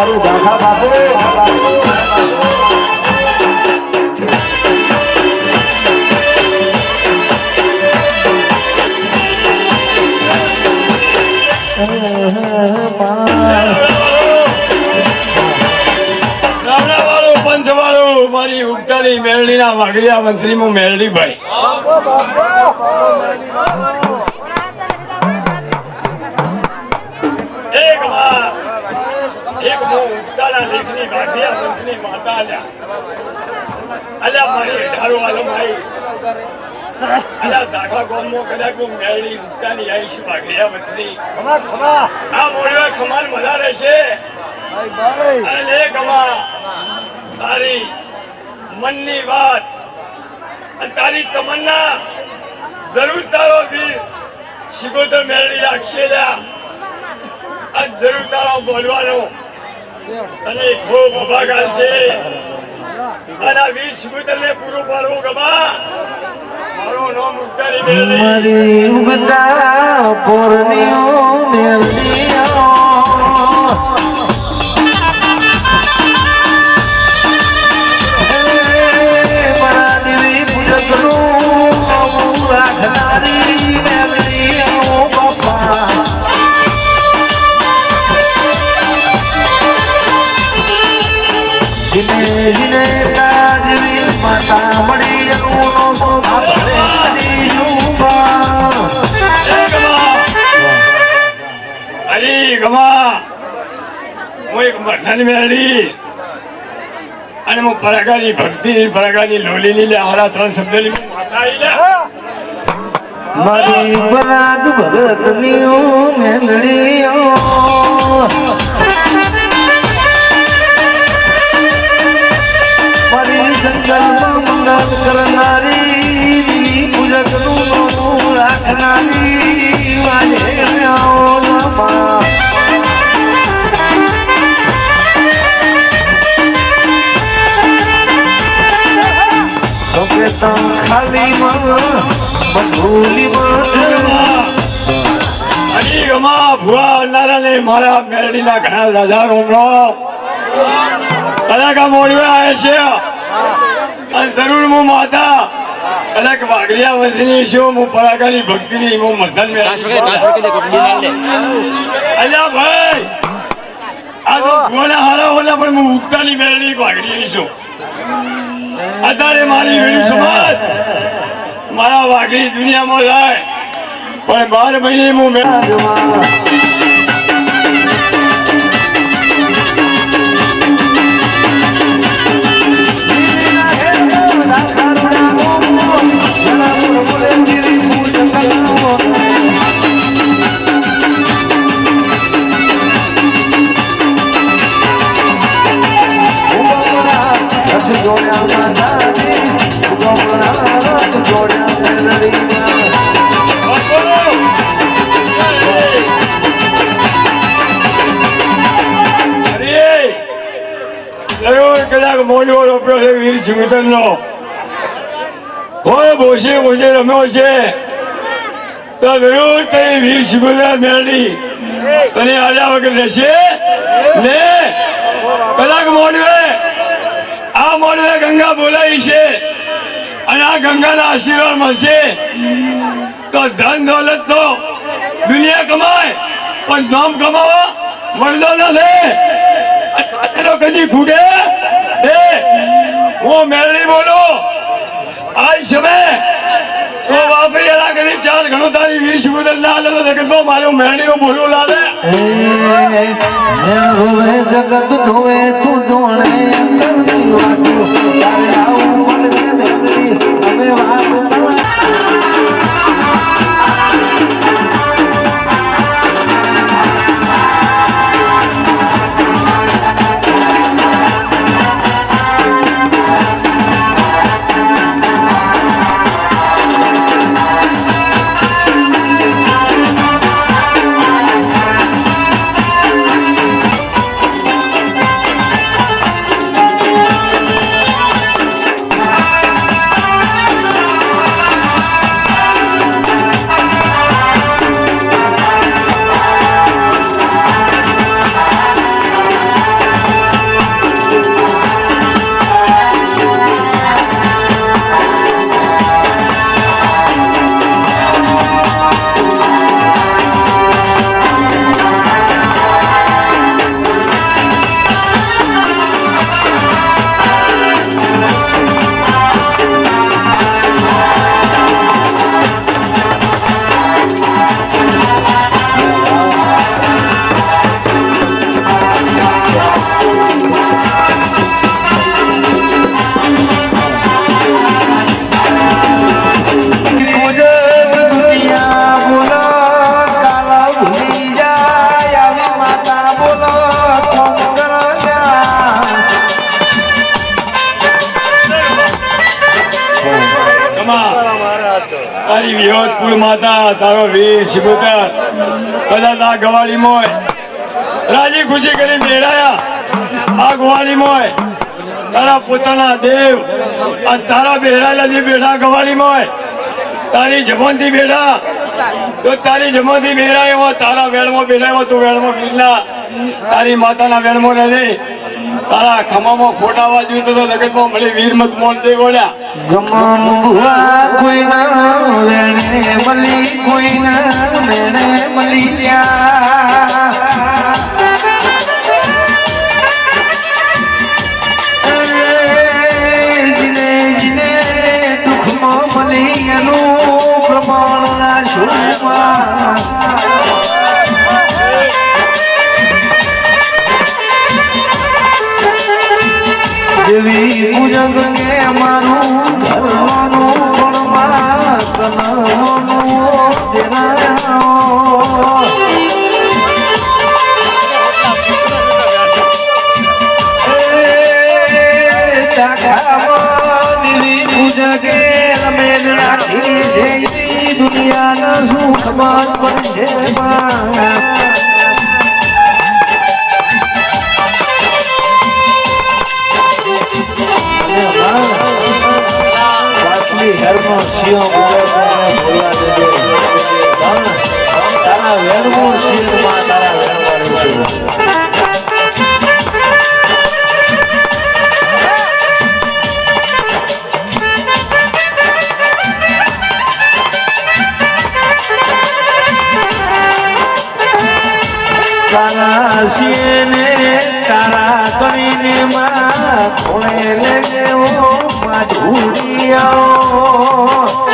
મારું બાપુ વાળો મારી ઉગતાની મેરડીના વાઘરિયા મંત્રી હું મેરડીભાઈ એક માં એક હું ઉગતાના લેખની વાઘરિયા માતા અલ્યા અલ્યા મારી અઢારો વાલો ભાઈ અલ્યા દાખલા ગામમાં કદાચ હું મેરડી ઉગતાની આવીશ વાઘરિયા મંત્રી આ મોડ્યો ખમાન મજા રહેશે. અને ગમા તારી મનની વાત અને તારી તમન્ના જરૂર તારો વીર શિકોતર મેળવી રાખશે જરૂર તારો બોલવાનો તને ખૂબ ઊભા છે. અને વીસ વીર ને પૂરું પાડવું ગમા. મારું નામ મેળવી ઉગતા પૂર્ણિયો મેલડીઓ મેળવી અને હું પરાગાની ભક્તિ પરાગાની લોલીની લે હારા ત્રણ શબ્દની હું માતા આઈ લે. મારી બરાદ ભરતનીઓ મેલડીઓ. મારા મેળડીના ઘણા રાજા રોમરો કલાક આ મોડવે આવે છે. અને જરૂર હું માતા. કલાક વાઘરિયા વંશની છું હું પરાગાની ભક્તિની હું મર્ધન અલ્યા ભાઈ આ તો હારા હોના પણ હું ઉગતાની મેળવી વાઘરીની છું. અત્યારે મારી વીડી સમાજ મારા વાઘરી દુનિયામાં જાય પણ બાર મહિને હું મેળ અરે વીર સિંગતરનો કોઈ બોશે બોશે રમ્યો છે? તો જરૂર તારી વીર સિંગતર મેળવી તને આલ્યા વગર રહેશે? ને? કલાક મોડવે. આ મોડવે ગંગા બોલાવી છે. અને આ ગંગાના આશીર્વાદ મળશે. તો ધન દોલત તો દુનિયા કમાય, પણ નામ કમાવા મળતો નથી. કદી ખૂટે. મેળવી બોલો. ચાર ઘણો તારી વીસ મુદત ના લે તો જગતમાં મારું મેળવી બોલવું લાગે જગત ધોવે, તું અમે વાત કુળ માતા, તારો વીર, શિબુતર બધા તા ગવાડી મોય. રાજી ખુશી કરી બેરાયા આ ગવાડી મોય, તારા પોતાના દેવ, આ તારા બેરાયેલા જે બેઠા ગવાડી મોય. તારી જમનથી બેઠા. તો તારી જમનથી બેરા એવો તારા વેળમાં એવો તું વેળમાં ગીરના તારી માતાના વેળમાં રહે તારા ખમામાં ખોટા જોયું તો જગતમાં મળી વીરમત મત ગોળ્યા ગમન ભુવા કોઈના વેણે મળી વેણે મળી માં. સિંહ ગુજરાતને દેજે. તારા વેણમાં સિંહમાં તારા વેણમાં માધુરિયાઓ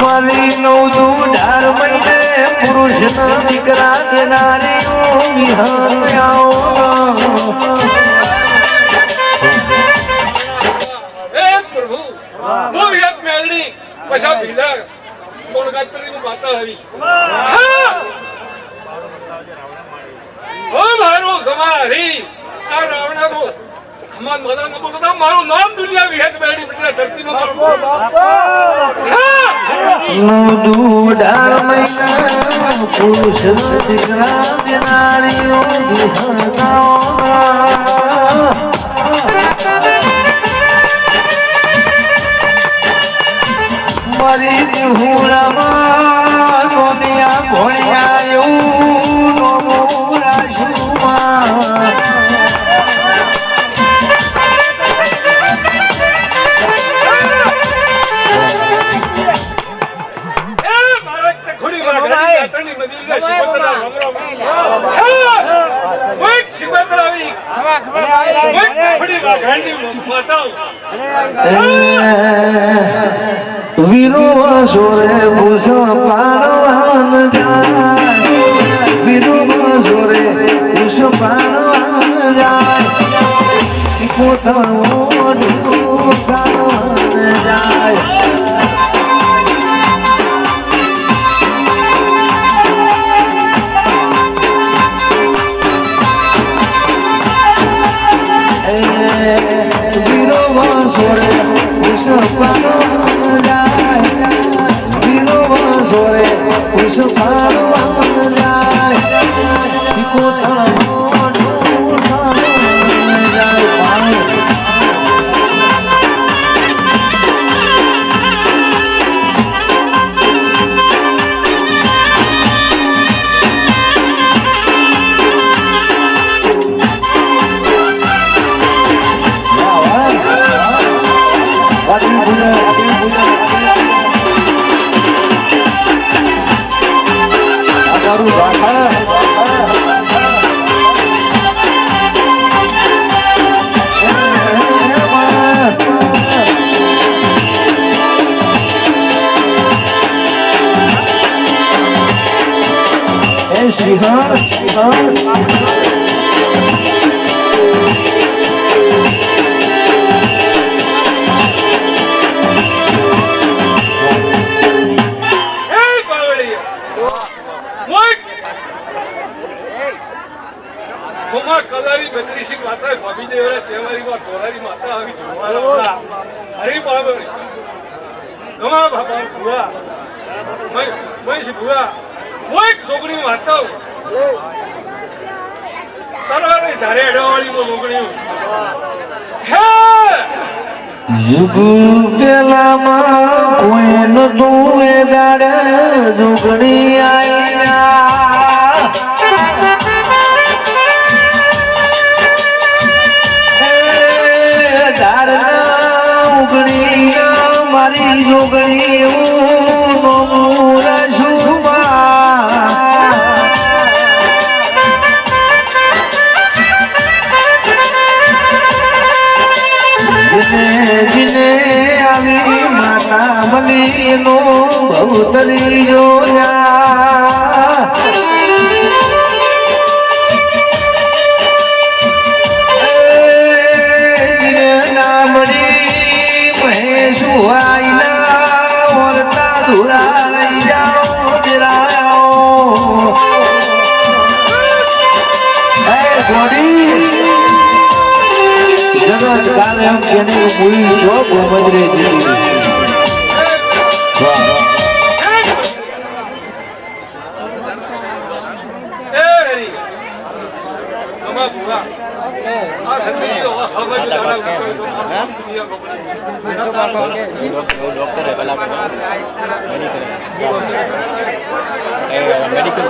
મારી નવ ઢાર મહિને પુરુષ ના દીકરા દેનારીઓ વિહાર પછા ભીલર કોણ ગાત્રી નું માતા હરી ઓ મારો ગમા હરી આ રાવણા નો ખમાન માતા નો બોલતા મારું નામ દુનિયા વિહેત મેલડી બટલા ધરતીમાં મારું હા! નવ ઢાર પુરુષ દીકરા દેનારીઓ માં ઘડી જાત્રાની મંદિરના શિવતરા! કોઈક શિવતરા આવી. કોઈક ખુડી માં માતાઓ. વીરો સોરે ભૂષણ પાડવાન જાય વીરો સોરે ભૂષણ પાડવાન જાય શીખોતણો ઢૂંઢો Aha, aha. કોઈક છોકરી માતાઓ તારે ધારે અડવાળી મો છોકરીઓ હે! જુગ પેલા માં કોઈ નો દુએ દાડે જુગણી આયા કોઈ શોખ મદરે દિલ ડોક્ટર કલાક મેડિકલ